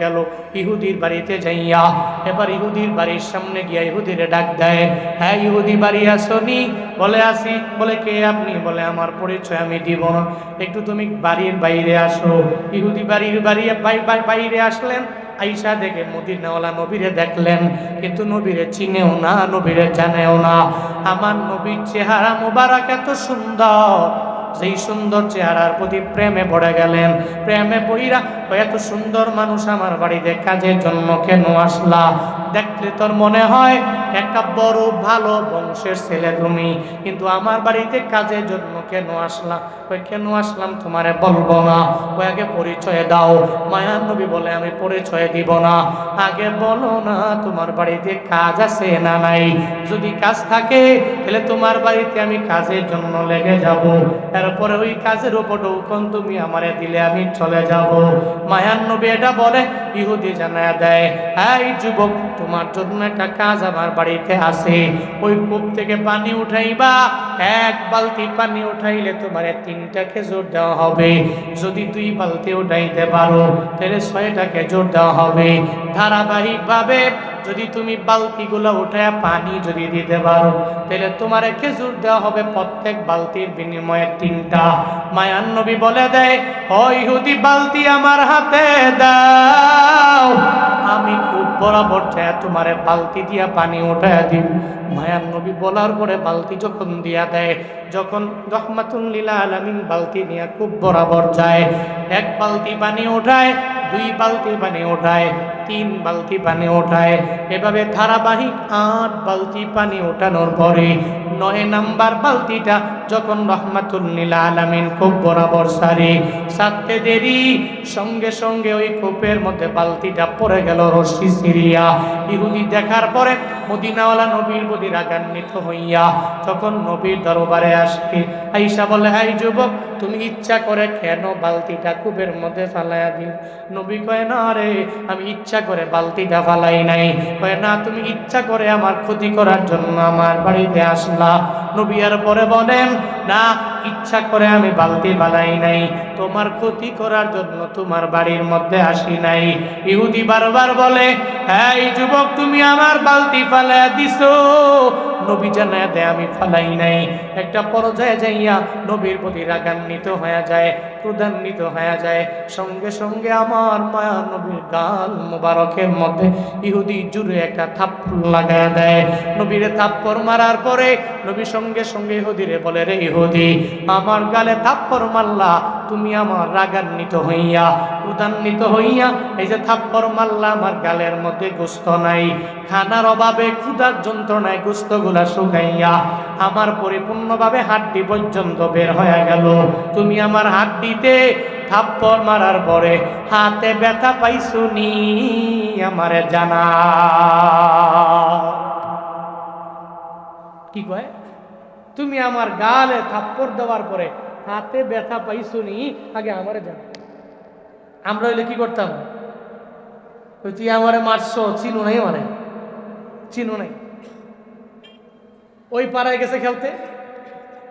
গেল। ইহুদির বাড়িতে যাইয়া, এবার ইহুদির বাড়ির সামনে গিয়া ইহুদিরে ডাক দেয় হ্যাঁ ইহুদি বাড়ি আসনি? বলে, আসি। বলে, কে আপনি? বলে, আমার পরিচয় আমি দিব না। একটু তুমি বাড়ির বাইরে আসো। ইহুদি বাড়ির বাড়ি, বাই- বাই- বাইরে আসলেন। আইসা দেখে মদিনাওয়ালা নবীরে দেখলেন, কিন্তু নবীরে চিনেও না, নবীরে জানেও না। আমার নবীর চেহারা মোবারক এত সুন্দর। যেই সুন্দর চেহারার প্রতি প্রেমে পড়ে গেলেন। প্রেমে পড়িরা এত সুন্দর মানুষ আমার বাড়িতে কাজের জন্য কেন আসলা? দেখলে তোর মনে হয় একটা বড় ভালো বংশের ছেলে তুমি, কিন্তু আমার বাড়িতে কাজের জন্য কেন আসলাম ওই কেন আসলাম তোমারে বলব না? ওই আগে পরিচয় দাও। মায়ার নবী বলে, আমি পরিচয় দিব না। আগে বলো না তোমার বাড়িতে কাজ আছে না নাই। যদি কাজ থাকে, তাহলে তোমার বাড়িতে আমি কাজের জন্য লেগে যাব। এরপরে ওই কাজের উপর ডৌকন তুমি আমারে দিলে, আমি চলে যাব। মায়ার নবী এটা বলে, ইহুদি জানায় দেয় হ্যাঁ যুবক, তোমার জন্য একটা কাজ আমার বাড়িতে আছে। ওই কূপ থেকে পানি উঠাইবা এক বালতি পানি উঠাইলে তোমার তিনটা খেজুর দেওয়া হবে। যদি দুই বালতি উঠাইতে পারো, তাহলে ছয়টা খেজুর দেওয়া হবে। ধারাবাহিকভাবে যদি তুমি বালতিগুলো উঠায় পানি যদি দিতে পারো, তাহলে তোমার খেজুর দেওয়া হবে প্রত্যেক বালতির বিনিময়ে তিনটা। মায়ান নবী বলে দেয় ইহুদি, বালতি আমার হাতে দাও। আমি খুব বরাবর ছায়া তোমারে বালতি দিয়া পানি উঠায় দিব মায়ার নবী বলার পরে বালতি যখন দিয়া দেয়, যখন রহমাতুল্লিলা আলামিন বালতি নিয়ে খুব বরাবর যায়, এক বালতি পানি ওঠায় দুই বালতি পানি ওঠায়, তিন বালতি পানি ওঠায়। এভাবে ধারাবাহিক আট বালতি পানি ওঠানোর পরে নয় নাম্বার বালতিটা যখন রহমাতুল্লিলা আলামিন খুব বরাবর সারে, সারতে দেরি, সঙ্গে সঙ্গে ওই কূপের মধ্যে বালতিটা পড়ে গেল রশি সিরিয়া। ইহুদি দেখার পরে মদিনাওয়ালা নবীর প্রতি রাগান্বিত হইয়া তখন নবীর দরবারে আসে আইসা বলে, হাই যুবক, তুমি ইচ্ছা করে কেন বালতিটা কূপের মধ্যে ফালাইয়া দিল? নবী কয়, না রে, আমি ইচ্ছা করে বালতিটা ফালাই নাই। কয়, না, তুমি ইচ্ছা করে আমার ক্ষতি করার জন্য আমার বাড়িতে আসলা। নবী আর পরে বলেন, না ইচ্ছা করে আমি বালতি বানাই নাই। তোমার ক্ষতি করার জন্য তোমার বাড়ির মধ্যে আসি নাই। ইহুদি বারবার বলে হ্যাঁ এই যুবক, তুমি আমার বালতি ফালা দিছো। নবী জানায় দেয় আমি ফালাই নাই। একটা পর্যায়ে যাইয়া নবীর প্রতি রাগান্বিত হয়ে যায়। ক্রোধান্বিত হয়ে যায়। সঙ্গে সঙ্গে আমার মায়া নবীর গাল মোবারকের মধ্যে ইহুদি জুড়ে একটা থাপ্পড় লাগায় দেয়। নবীরে থাপ্পড় মারার পরে নবী সঙ্গে সঙ্গে ইহুদিরে বলে, রে ইহুদি, আমার গালে থাপ্পড় মারলা, তুমি আমার রাগান্বিত হইয়া, ক্রোধান্বিত হইয়া এই যে থাপ্পড় মারলা, আমার গালের মধ্যে গোস্ত নাই। খানার অভাবে ক্ষুধার যন্ত্রণায় গোস্তগুলা শুকাইয়া আমার পরিপূর্ণভাবে হাড্ডি পর্যন্ত বের হয়ে গেল। তুমি আমার হাড্ডিতে থাপ্পড় মারার পরে হাতে ব্যথা পাইছুনি আমারে জানা। কি কয়? তুমি আমার গালে থাপ্পড় দেওয়ার পরে হাতে ব্যথা পাইছুনি আগে আমারে জানা। আমরা হইলে কি করতাম? তুই আমারে মারছো, চিনু নাই মানে চিনু নাই। ওই পাড়ায় গেছে খেলতে?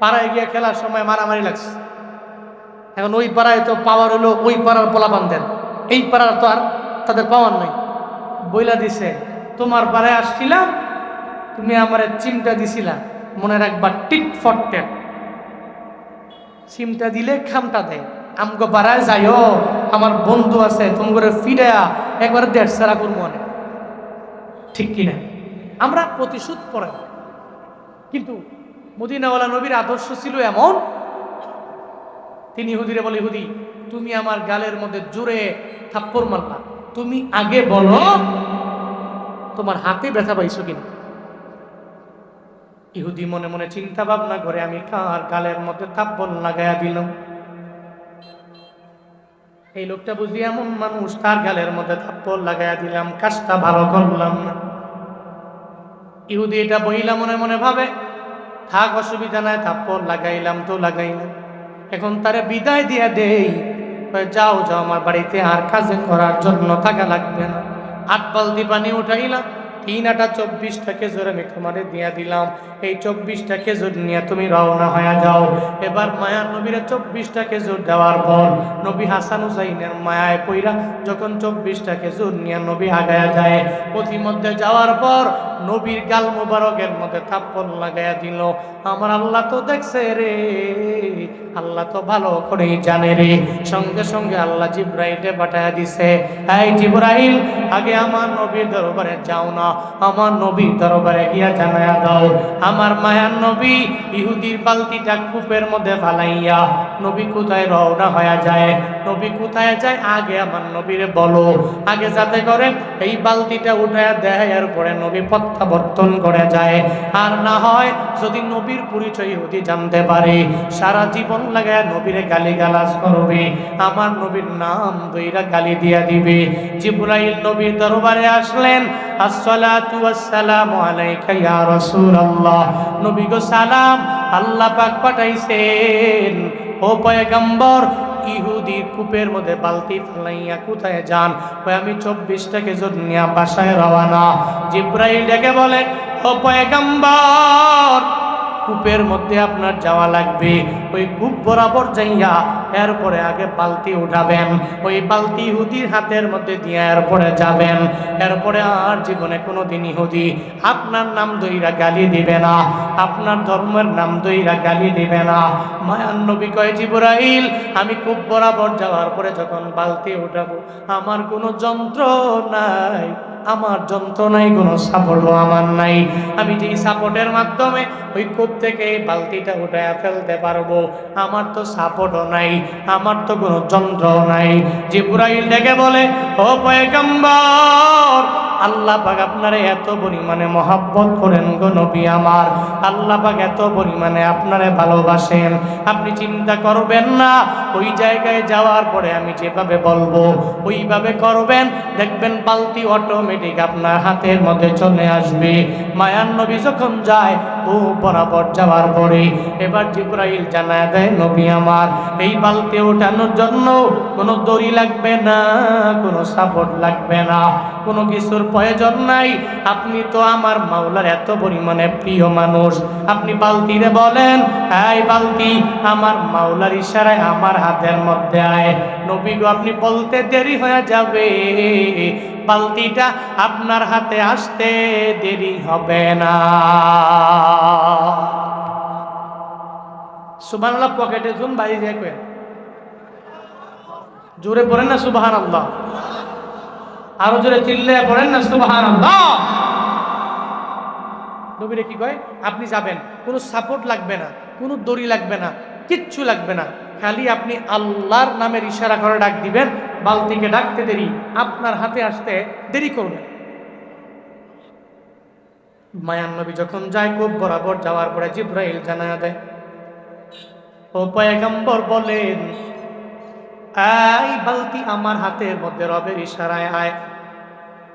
পাড়ায় গিয়ে খেলার সময় মারামারি লাগছে। এখন ওই পাড়ায় তো পাওয়ার হলো, ওই পাড়ার পোলাপান দেন। এই পাড়ার তো আর তাদের পাওয়ার নাই। বইলা দিছে, তোমার পাড়ায় আসছিলাম, তুমি আমার চিমটা দিছিলা। মনে রাখবা, টিট ফট টেট। সিমটা দিলে খামটা দেয়। আমগো বাড়ায় যাইও, আমার বন্ধু আছে তুমি করে ফিরে একবার দেড় সারা করব অনেক। ঠিক কিনা? আমরা প্রতিশোধ পড়ে কিন্তু মদিনাওয়ালা নবীর আদর্শ ছিল এমন তিনি ইহুদিরে বলে, ইহুদি, তুমি আমার গালের মধ্যে জোরে থাপ্পড় মারলা তুমি আগে বলো তোমার হাতে ব্যথা পাইছো কিনা? ইহুদি মনে মনে চিন্তা ভাবনা করে, আমি কার গালের মধ্যে থাপ্পড় লাগাইয়া দিলাম? এই লোকটা বুঝি এমন মানুষ, তার গালের মধ্যে থাপ্পড় লাগাইয়া দিলাম, কাজটা ভালো করলাম না। ইহুদি এটা বহিলা মনে মনে ভাবে, থাক, অসুবিধা নাই, থাপ্পড় লাগাইলাম তো লাগাইলাম। এখন তারে বিদায় দিয়ে দেই। যাও যাও, আমার বাড়িতে আর কাজে করার জন্য থাকা লাগবে না। আট বালতি পানি উঠাইলাম তিন আটা চব্বিশটা খেজুর আমি তোমারে দিয়া দিলাম। এই চব্বিশটা খেজুর নিয়ে তুমি রওনা হয়ে যাও। এবার মায়ার নবীরা চব্বিশটা খেজুর দেওয়ার পর নবী হাসান হুসাইনের মায়ায় পইরা যখন চব্বিশটা খেজুর নিয়ে নবী আগায়া যায়, পথিমধ্যে যাওয়ার পর নবীর গাল মোবারকের মধ্যে থাপ্পড় লাগাইয়া দিল। আমার আল্লাহ তো দেখছে রে, আল্লাহ তো ভালো করেই জানে রে। সঙ্গে সঙ্গে আল্লাহ জিব্রাইলে পাঠাইয়া দিছে, এই জিব্রাইল, আগে আমার নবীর দরবারে যাও না। আমার নবীর দরবারে গিয়া জানায়া দাও। আমার মায়ার নবী ইহুদির বালতিটা কূপের মধ্যে ফালাইয়া নবী কোথায় রওনা হয়ে যায়? নবী কোথায় যায়? আগে আমার নবীরে বলো। আগে যাতে করে এই বালতিটা উঠায় দেয়, এরপরে নবী প্রত্যাবর্তন করে যায়। আর না হয় যদি নবীর পরিচয় হতে জানতে পারে, সারা জীবন লাগায় নবীরে গালি গালাজ করবে, আমার নবীর নাম দইরা গালি দিয়া দিবে। জিব্রাইল নবীর দরবারে আসলেন, আসসালাতু ওয়াসসালামু আলাইকা ইয়া রাসূলুল্লাহ। নবী গো সালাম, আল্লাহ পাক পাঠাইছেন ও পয়গম্বর, ইহুদি কূপের মধ্যে বালতি ফেলাইয়া কোথায় যান? ওই আমি চব্বিশটা কেজর নিয়ে বাসায় রওয়ানা জিব্রাইল ডেকে বলে, ও পয়গম্বর! কূপের মধ্যে আপনার যাওয়া লাগবে। ওই কূপ বরাবর যাইয়া এরপরে আগে বালতি উঠাবেন। ওই বালতি ইহুদির হাতের মধ্যে দিয়ে এরপরে যাবেন। এরপরে আর জীবনে কোনো দিন ইহুদি আপনার নাম দইরা গালি দিবে না। আপনার ধর্মের নাম দইরা গালি দিবে না। মায়ান নবী কয়, জিবরাইল, আমি কূপ বরাবর যাওয়ার পরে যখন বালতি উঠাবো, আমার কোনো যন্ত্র নাই। আমার যন্ত্র নাই, কোনো সাপোর্টও আমার নাই। আমি যেই সাপোর্টের মাধ্যমে ওই কূপ থেকে এই বালতিটা উঠায় ফেলতে পারব। আমার তো সাপোর্টও নাই, আমার তো কোনো যন্ত্রও নাই। জিব্রাইল ডেকে বলে, ও পয়গম্বর আল্লাহ পাক আপনারে এত পরিমাণে মহাব্বত করেন গো নবী আমার। আল্লাহ পাক এত পরিমাণে আপনারে ভালোবাসেন। আপনি চিন্তা করবেন না, ওই জায়গায় যাওয়ার পরে আমি যেভাবে বলব, ওইভাবে করবেন। দেখবেন বালতি অটোমেটিক আপনার হাতের মধ্যে চলে আসবে। মায়ান নবী যখন যায়, ও বরাবর যাওয়ার পরে এবার জিব্রাইল জানায় দেয়, নবী আমার, এই বালতি ওঠানোর জন্য কোনো দড়ি লাগবে না, কোনো সাপোর্ট লাগবে না, কোনো কিছুর প্রয়োজন নাই। আপনি তো আমার মাওলার এত পরিমাণে প্রিয় মানুষ। আপনি বালতিরে বলেন, এই বালতি আমার মাওলার ইশারায় আমার হাতের মধ্যে আয়। নবী গো, আপনি বলতে দেরি হয়ে যাবে। বালতিটা আপনার হাতে আসতে দেরি হবে না। সুবহানাল্লাহ, পকেটে জুন বাইরে যায় জোরে পড়েন না সুবহান আল্লাহ আরও জোরে চিল্লে পড়েন না সুবহান নবীরে কি কয়? আপনি যাবেন, কোনো সাপোর্ট লাগবে না, কোনো দড়ি লাগবে না, কিচ্ছু লাগবে না, খালি আপনি আল্লাহর নামের ইশারা করে ডাক দিবেন, বালতিকে ডাকতে দেরি, আপনার হাতে আসতে দেরি করবেন। মায়ান নবী যখন যায় খুব বরাবর, যাওয়ার পরে জিব্রাইল জানা দেয়। ও পয়গম্বর বলেন এই বালতি আমার হাতের মধ্যে রবের ইশারায় আয়।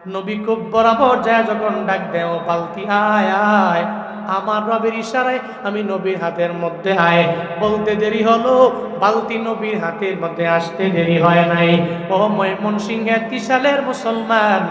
নবী খুব বরাবর যায় যখন ডাক দেয় বালতি, আয় আয়। আমার রবের ইশারায় আমি নবীর হাতের মধ্যে আয়। বলতে দেরি হলো, বালতি নবীর হাতের মধ্যে আসতে দেরি হয় নাই। ও ময়মন সিংহের তিসালের মুসলমান,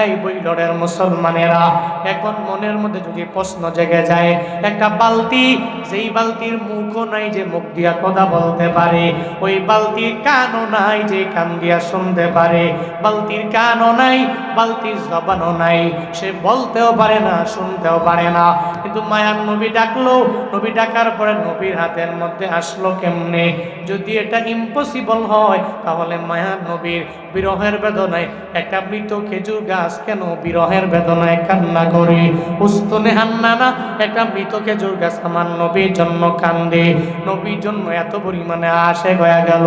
এই বৈলরের মুসলমানেরা, এখন মনের মধ্যে যদি প্রশ্ন জেগে যায়, একটা বালতি, যেই বালতির মুখও নাই যে মুখ দিয়া কথা বলতে পারে, ওই বালতির কানও নাই যে কান দিয়া শুনতে পারে, বালতির কানও নাই, বালতির জবানও নাই, সে বলতেও পারে না, শুনতেও পারে না। কিন্তু মায়ার নবী ডাকলো। নবী ডাকার পরে নবীর হাতের মধ্যে আসলো কেমনে? যদি এটা ইম্পসিবল হয়, তাহলে মায়ার নবীর বিরহের বেদনায় একটা মৃত খেজুর গাছ কেন বিরহের বেদনায় কান্না করে? উস্তনে হান্না না একটা মৃত খেজুর গাছ আমার নবীর জন্য কান্দে। নবীর জন্য এত পরিমাণে আসে গয়া গেল।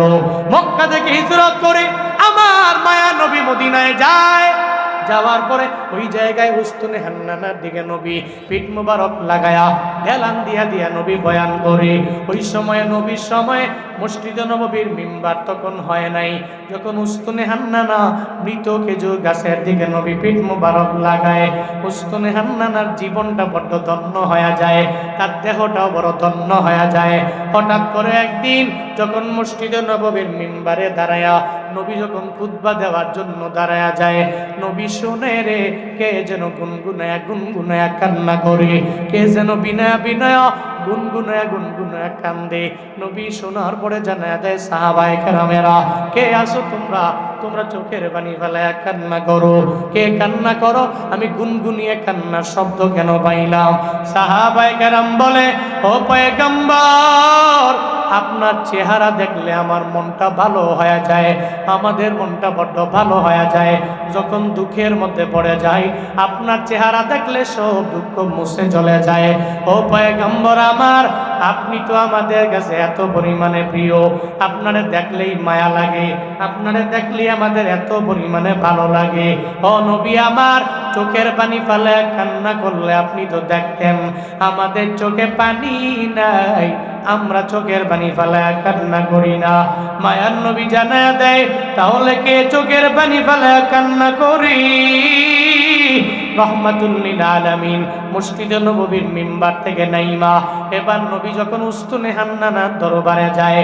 মক্কা থেকে হিজরত করে আমার মায়া নবী মদিনায় যায়। যাওয়ার পরে ওই জায়গায় উস্তুনে হান্নানার দিকে নবী পিঠ মুবারক লাগায়া ঢেলান দিয়া দিয়া নবী বয়ান করে। ওই সময়ে নবীর সময়ে মসজিদ নবীর মিম্বার তখন হয় নাই। যখন উস্তুনে হান্নানা মৃত খেজুর গাছের দিকে নবী পিঠ মুবারক লাগায়, উস্তুনে হান্নানার জীবনটা বড্ড ধন্য হয়ে যায়, তার দেহটাও বড় ধন্য হয়ে যায়। হঠাৎ করে একদিন যখন মসজিদ নবীর মিম্বারে দাঁড়ায়া নবী যখন খুতবা দেওয়ার জন্য দাঁড়ায়া যায়, নবী শুনে রে, কে যেন গুনগুনায়া গুনগুনায়া কান্না করে, কে যেন বিনয়া বিনয়া, গুনগুনায়া গুনগুনায়া কান্দে। নবী শোনার পরে জানায়া দেয়, সাহাবায়ে কেরামেরা, কে আসো তোমরা? তোমরা চোখের পানি ফেলায় কান্না করো। কে কান্না করো? আমি গুনগুনিয়ে কান্নার শব্দ কেন পাইলাম? সাহাবায়ে কেরাম বলে, ও পয়গম্বর আপনার চেহারা দেখলে আমার মনটা ভালো হয়ে যায়, আমাদের মনটা বড্ড ভালো হয়ে যায়। যখন দুঃখের মধ্যে পড়ে যায় আপনার চেহারা দেখলে সব দুঃখ মুছে চলে যায়। ও পয়গম্বর আমার আপনি তো আমাদের কাছে এত পরিমাণে প্রিয়। আপনারে দেখলেই মায়া লাগে। আপনারে দেখলেই আমাদের এত পরিমাণে ভালো লাগে। ও নবী আমার, চোখের পানি ফেলে কান্না করলে আপনি তো দেখতেন। আমাদের চোখে পানি নাই, আমরা চোখের পানি ফেলায় কান্না করি না। মায়ার নবী জানা দেয়, তাহলে কে চোখের পানি ফেলায় কান্না করি? রহমাতুল্লিল আলামিন। মুসজিদে নবীর মিম্বার থেকে নাইমা। এবার নবী যখন উস্তুনে হান্নানার দরবারে যায়